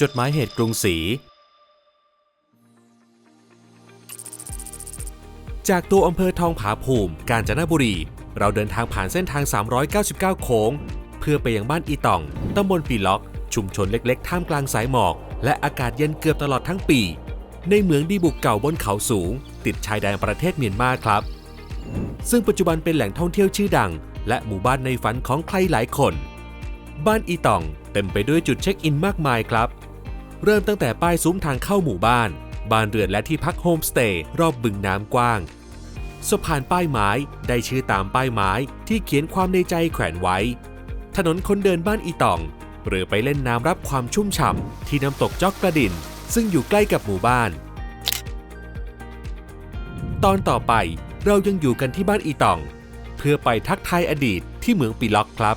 จดหมายเหตุกรุงศรี จากตัวอำเภอทองผาภูมิ กาญจนบุรี เราเดินทางผ่านเส้นทาง 399 โค้ง เพื่อไปยังบ้านอีต่อง ตำบลปีล็อก ชุมชนเล็กๆ ท่ามกลางสายหมอก และอากาศเย็นเกือบตลอดทั้งปี ในเหมืองดีบุกเก่าบนเขาสูง ติดชายแดนประเทศเมียนมาครับ ซึ่งปัจจุบันเป็นแหล่งท่องเที่ยวชื่อดัง และหมู่บ้านในฝันของใครหลายคน บ้านอีต่อง เต็มไปด้วยจุดเช็คอินมากมายครับ เริ่มตั้งแต่ป้ายซุ้มทางเข้าหมู่บ้าน บ้านเรือนและที่พักโฮมสเตย์รอบบึงน้ำกว้างสะพานป้ายไม้ได้ชื่อตามป้ายไม้ที่เขียนความในใจแขวนไว้ ถนนคนเดินบ้านอีตอง หรือไปเล่นน้ำรับความชุ่มฉ่ำที่น้ำตกจอกกระดิน ซึ่งอยู่ใกล้กับหมู่บ้าน ตอนต่อไปเรายังอยู่กันที่บ้านอีตอง เพื่อไปทักทายอดีตที่เหมืองปีล็อกครับ